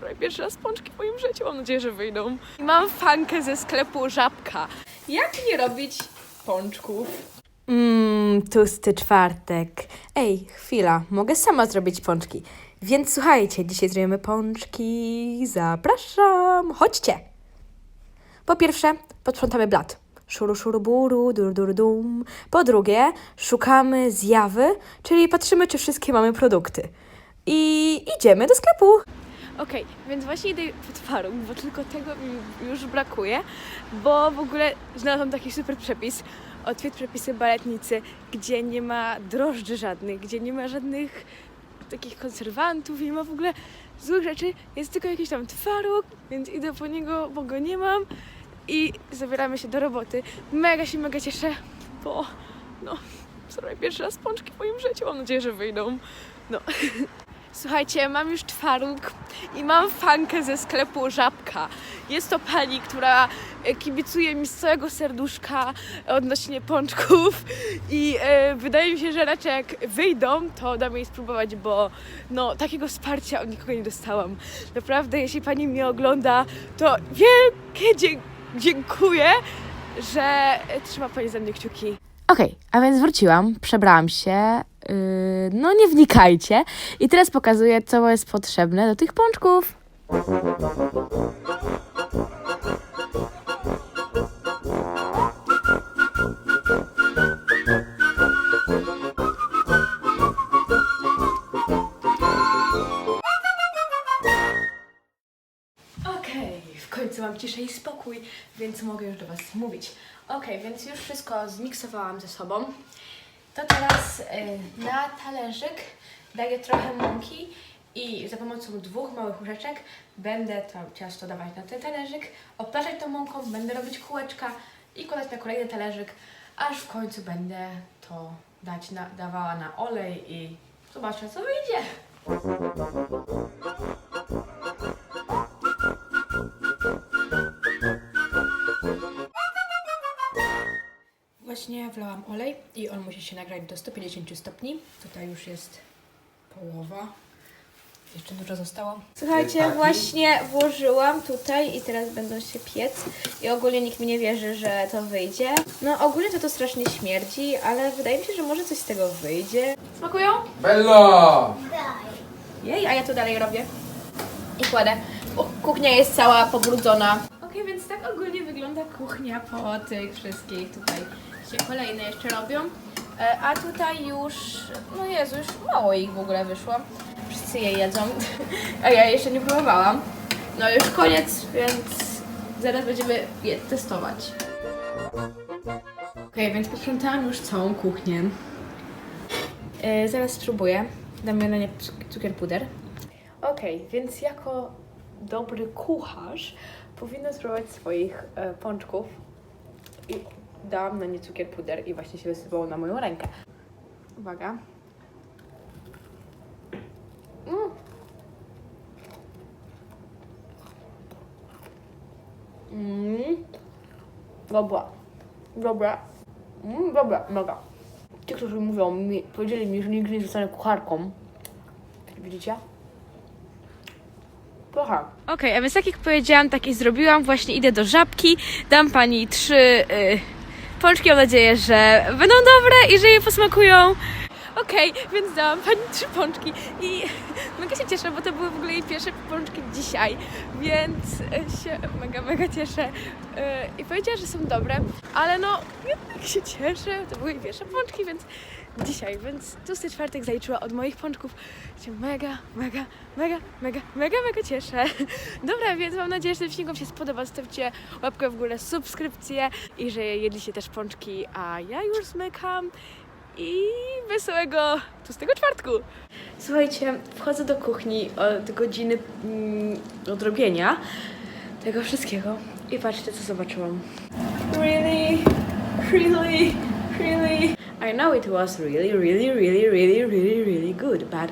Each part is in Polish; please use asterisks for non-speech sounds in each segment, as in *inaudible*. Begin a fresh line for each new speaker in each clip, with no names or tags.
Robię pierwszy raz pączki w moim życiu, mam nadzieję, że wyjdą. Mam fankę ze sklepu Żabka. Jak nie robić pączków?
Mmm, tłusty czwartek. Ej, chwila, mogę sama zrobić pączki. Więc słuchajcie, dzisiaj zrobimy pączki. Zapraszam, chodźcie. Po pierwsze, posprzątamy blat. Szuru, szuru, buru, dur, dur, dum. Po drugie, szukamy zjawy, czyli patrzymy, czy wszystkie mamy produkty. I idziemy do sklepu.
Okej, więc właśnie idę po twaróg, bo tylko tego mi już brakuje, bo w ogóle znalazłam taki super przepis. Odwiedź przepisy baletnicy, gdzie nie ma drożdży żadnych, gdzie nie ma żadnych takich konserwantów, nie ma w ogóle złych rzeczy, jest tylko jakiś tam twaróg, więc idę po niego, bo go nie mam i zabieramy się do roboty. Mega się, mega cieszę, bo no, zrobię pierwszy raz pączki w moim życiu, mam nadzieję, że wyjdą. No. *laughs* Słuchajcie, mam już twaróg i mam fankę ze sklepu Żabka. Jest to pani, która e, kibicuje mi z całego serduszka odnośnie pączków i e, wydaje mi się, że raczej jak wyjdą, to dam jej spróbować, bo no, takiego wsparcia od nikogo nie dostałam. Naprawdę, jeśli pani mnie ogląda, to wielkie dziękuję, że e, trzyma pani za mnie kciuki.
Okej, a więc wróciłam, przebrałam się. Yy, no nie wnikajcie. I teraz pokazuję, co jest potrzebne do tych pączków.
Mam ciszę i spokój, więc mogę już do Was mówić. Okej, więc już wszystko zmiksowałam ze sobą. To teraz y, na talerzyk daję trochę mąki i za pomocą dwóch małych łyżeczek będę to ciasto dawać na ten talerzyk, obtaczać tą mąką, będę robić kółeczka i kładać na kolejny talerzyk, aż w końcu będę to dać na, dawała na olej i zobaczę co wyjdzie. Właśnie wlałam olej i on musi się nagrać do 150 stopni. Tutaj już jest połowa. Jeszcze dużo zostało. Słuchajcie,
Taki?
właśnie włożyłam tutaj i teraz będą się piec. I ogólnie nikt mi nie wierzy, że to wyjdzie. No ogólnie to to strasznie śmierdzi, ale wydaje mi się, że może coś z tego wyjdzie. Smakują?
Bello!
Jej, a ja to dalej robię. I kładę. Bo kuchnia jest cała pobrudzona. Okej, więc tak ogólnie wygląda kuchnia po tych wszystkich. Tutaj się kolejne jeszcze robią. E, A tutaj już, no Jezu, już mało ich w ogóle wyszło. Wszyscy je jedzą, *laughs* a ja jeszcze nie próbowałam. No już koniec, więc zaraz będziemy je testować. Okej, więc posprzątałam już całą kuchnię. E, zaraz spróbuję. Dam na nie cuk- cukier puder. Okej, więc jako dobry kucharz powinna spróbować swoich e, pączków i dałam na nie cukier puder i właśnie się wysypało na moją rękę. Uwaga. Mm. Mm. Dobra. Dobra. Mm, dobra, mega. Ci, którzy mówią mi, powiedzieli mi, że nigdy nie zostanę kucharką. Widzicie? Trochę. Okej, a więc tak jak powiedziałam, tak i zrobiłam. Właśnie idę do żabki, dam pani trzy y, pączki. Mam nadzieję, że będą dobre i że je posmakują. Okej, więc dałam pani *laughs* trzy pączki i mega się cieszę, bo to były w ogóle jej pierwsze pączki dzisiaj, więc się mega, mega cieszę. Y, I powiedziała, że są dobre, ale no jednak się cieszę, to były jej pierwsze pączki, więc dzisiaj, więc tłusty czwartek zaliczyła od moich pączków. Się mega, mega, mega, mega, mega, mega cieszę. *laughs* Dobra, więc mam nadzieję, że ten film Wam się spodoba. Zostawcie łapkę w górę, subskrypcję i że jedliście też pączki, a ja już zmykam i wesołego tłustego czwartku. Słuchajcie, wchodzę do kuchni od godziny mm, odrobienia tego wszystkiego i patrzcie, co zobaczyłam. Really, really, really. I know it was really, really, really, really, really, really good, but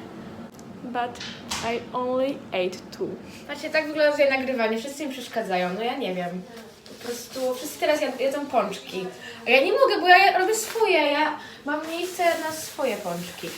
but I only ate two. Patrzcie, tak wygląda tutaj nagrywanie. Wszyscy mi przeszkadzają. No ja nie wiem. Po prostu wszyscy teraz jedzą pączki. A ja nie mogę, bo ja robię swoje. Ja mam miejsce na swoje pączki.